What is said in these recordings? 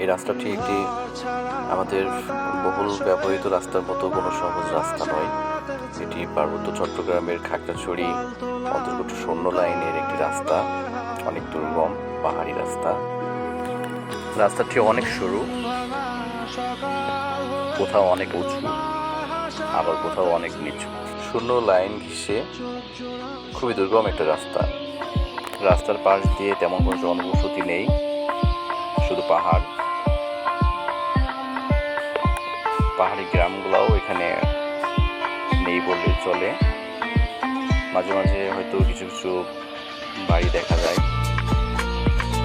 এই রাস্তাটি একটি আমাদের বহুল ব্যবহৃত রাস্তার মতো কোনো সহজ রাস্তা নয়। এটি পার্বত্য চট্টগ্রামের খাগড়াছড়ি, অন্তর্গত শূন্য লাইনের একটি রাস্তা, অনেক দুর্গম, পাহাড়ি রাস্তা। রাস্তাটি অনেক সরু, কোথাও অনেক উঁচু, আবার কোথাও অনেক নিচু। শূন্য লাইন ঘিসে খুবই দুর্গম একটা রাস্তা। রাস্তার পাশ দিয়ে তেমন কোনো জনবসতি নেই, শুধু পাহাড়। পাহাড়ি গ্রামগুলোও এখানে নেই বললে চলে। মাঝে মাঝে হয়তো কিছু কিছু বাড়ি দেখা যায়।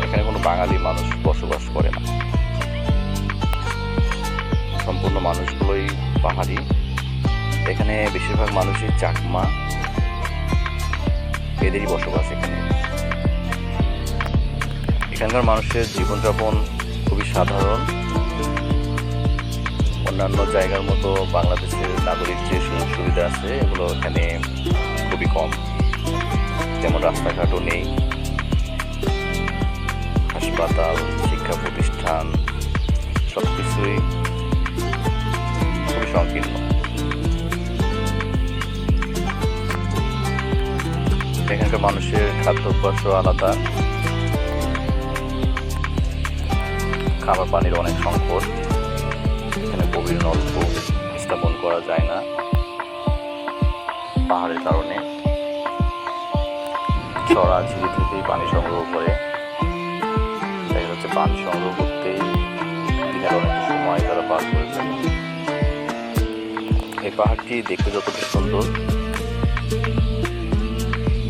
এখানে কোনো বাঙালি মানুষ বসবাস করে না। সম্পূর্ণ মানুষগুলোই পাহাড়ি। এখানে বেশিরভাগ মানুষই চাকমা। এদেরই বসবাস এখানে। এখানকার মানুষের জীবনযাপন খুবই সাধারণ। অন্যান্য জায়গার মতো বাংলাদেশের নাগরিক যে সুযোগ সুবিধা আছে, এগুলো এখানে খুবই কম। যেমন রাস্তাঘাটও নেই। হাসপাতাল, শিক্ষা প্রতিষ্ঠান সব কিছুই খুবই সংকীর্ণ। এখানকার মানুষের খাদ্যাভ্যাসও আলাদা। খাবার পানির অনেক সংকট। এখানে গভীর নলকূপ স্থাপন করা যায় না। পাহাড়ের কারণে। চড়া ঝিরি থেকেই পানি সংগ্রহ করে। দেখা হচ্ছে পানি সংগ্রহ করতেই দিনের অনেক সময় তারা পার করে এই পাহাড়টি দেখতে যতটা সুন্দর,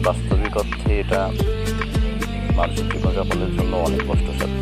বাস্তবিক অর্থে এটা মানুষের জীবনযাপনের জন্য অনেক কষ্টসাধ্য।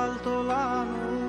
alto la nube.